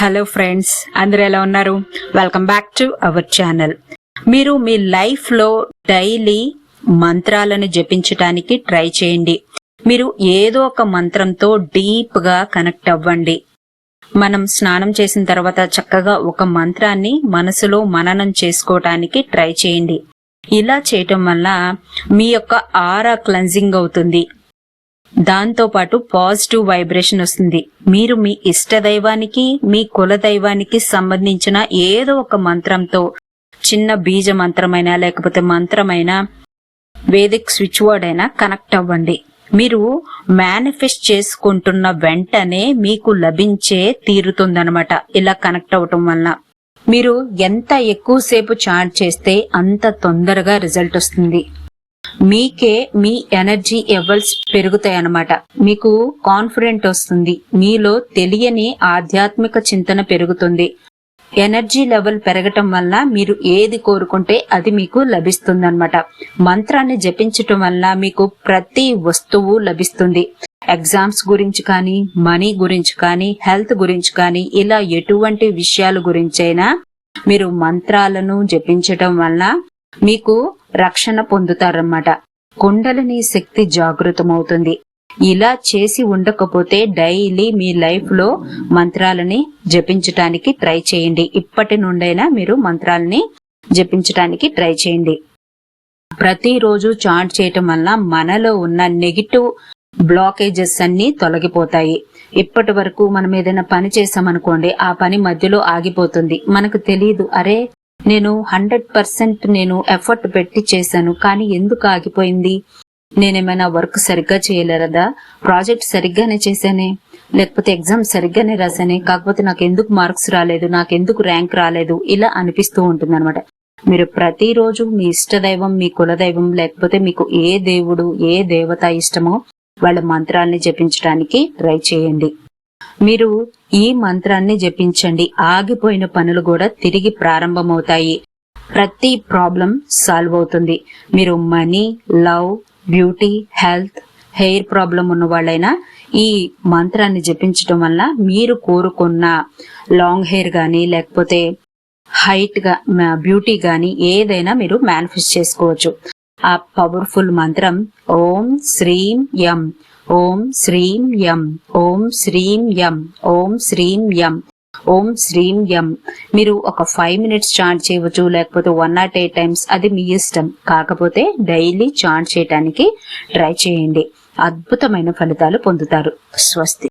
Hello friends అందరూ ఎలా ఉన్నారు? Welcome back to our channel మీరు మీ లైఫ్లో డైలీ మంత్రాలను జపించటానికి ట్రై చేయండి. మీరు ఏదో ఒక మంత్రంతో డీప్గా కనెక్ట్ అవ్వండి. మనం స్నానం చేసిన తర్వాత చక్కగా ఒక మంత్రాన్ని మనసులో మననం చేసుకోవటానికి ట్రై చేయండి. ఇలా చేయటం వల్ల మీ యొక్క ఆరా క్లెన్జింగ్ అవుతుంది. దాంతో పాటు పాజిటివ్ వైబ్రేషన్ వస్తుంది. మీరు మీ ఇష్ట దైవానికి మీ కుల దైవానికి సంబంధించిన ఏదో ఒక మంత్రంతో చిన్న బీజ మంత్రమైనా లేకపోతే మంత్రమైనా వేదిక్ స్విచ్ వర్డ్ అయినా కనెక్ట్ అవ్వండి. మీరు మేనిఫెస్ట్ చేసుకుంటున్న వెంటనే మీకు లభించే తీరుతుందనమాట ఇలా కనెక్ట్ అవటం వల్ల మీరు ఎంత ఎక్కువసేపు చార్జ్ చేస్తే అంత తొందరగా రిజల్ట్ వస్తుంది. మీకే మీ ఎనర్జీ లెవెల్స్ పెరుగుతాయి అన్నమాట మీకు కాన్ఫిడెంట్ వస్తుంది. మీలో తెలియని ఆధ్యాత్మిక చింతన పెరుగుతుంది. ఎనర్జీ లెవెల్ పెరగటం వల్ల మీరు ఏది కోరుకుంటే అది మీకు లభిస్తుంది అనమాట మంత్రాన్ని జపించటం వల్ల మీకు ప్రతి వస్తువు లభిస్తుంది. ఎగ్జామ్స్ గురించి కానీ మనీ గురించి కానీ హెల్త్ గురించి కానీ ఇలా ఎటువంటి విషయాల గురించైనా మీరు మంత్రాలను జపించటం వల్ల మీకు రక్షణ పొందుతారన్నమాట. కుండలిని శక్తి జాగృతమవుతుంది. ఇలా చేసి ఉండకపోతే డైలీ మీ లైఫ్లో మంత్రాలని జపించటానికి ట్రై చేయండి. ఇప్పటి నుండైనా మీరు మంత్రాలని జపించటానికి ట్రై చేయండి. ప్రతిరోజు చాంట్ చేయటం వల్ల మనలో ఉన్న నెగిటివ్ బ్లాకేజెస్ అన్ని తొలగిపోతాయి. ఇప్పటి వరకు మనం ఏదైనా పని చేసామనుకోండి ఆ పని మధ్యలో ఆగిపోతుంది. మనకు తెలియదు అరే నేను హండ్రెడ్ పర్సెంట్ నేను ఎఫర్ట్ పెట్టి చేశాను. కానీ ఎందుకు ఆగిపోయింది? నేనేమైనా వర్క్ సరిగ్గా చేయలేరదా? ప్రాజెక్ట్ సరిగ్గానే చేశానే? లేకపోతే ఎగ్జామ్ సరిగ్గానే రాశానే? కాకపోతే నాకు ఎందుకు మార్క్స్ రాలేదు? నాకు ఎందుకు ర్యాంక్ రాలేదు? ఇలా అనిపిస్తూ ఉంటుంది అనమాట మీరు ప్రతిరోజు మీ ఇష్ట దైవం మీ కులదైవం లేకపోతే మీకు ఏ దేవుడు ఏ దేవత ఇష్టమో వాళ్ళ మంత్రాల్ని జపించడానికి ట్రై చేయండి. మీరు ఈ మంత్రాన్ని జపించండి. ఆగిపోయిన పనులు కూడా తిరిగి ప్రారంభమవుతాయి. ప్రతి ప్రాబ్లం సాల్వ్ అవుతుంది. మీరు money love beauty health hair problem ఉన్న వాళ్ళైనా ఈ మంత్రాన్ని జపించడం వల్ల మీరు కోరుకున్న లాంగ్ హెయిర్ కానీ లేకపోతే హైట్గా బ్యూటీ కానీ ఏదైనా మీరు మేనిఫెస్ట్ చేసుకోవచ్చు. ఆ పవర్ఫుల్ మంత్రం ఓం శ్రీం యం ఓం శ్రీం యం ఓం శ్రీం యం ఓం శ్రీం యం ఓం శ్రీం యం. మీరు ఒక ఫైవ్ మినిట్స్ చాంట్ చేయవచ్చు లేకపోతే వన్ నాట్ ఎయిట్ టైమ్స్ అది మీ ఇష్టం. కాకపోతే డైలీ చాంట్ చేయడానికి ట్రై చేయండి. అద్భుతమైన ఫలితాలు పొందుతారు. స్వస్తి.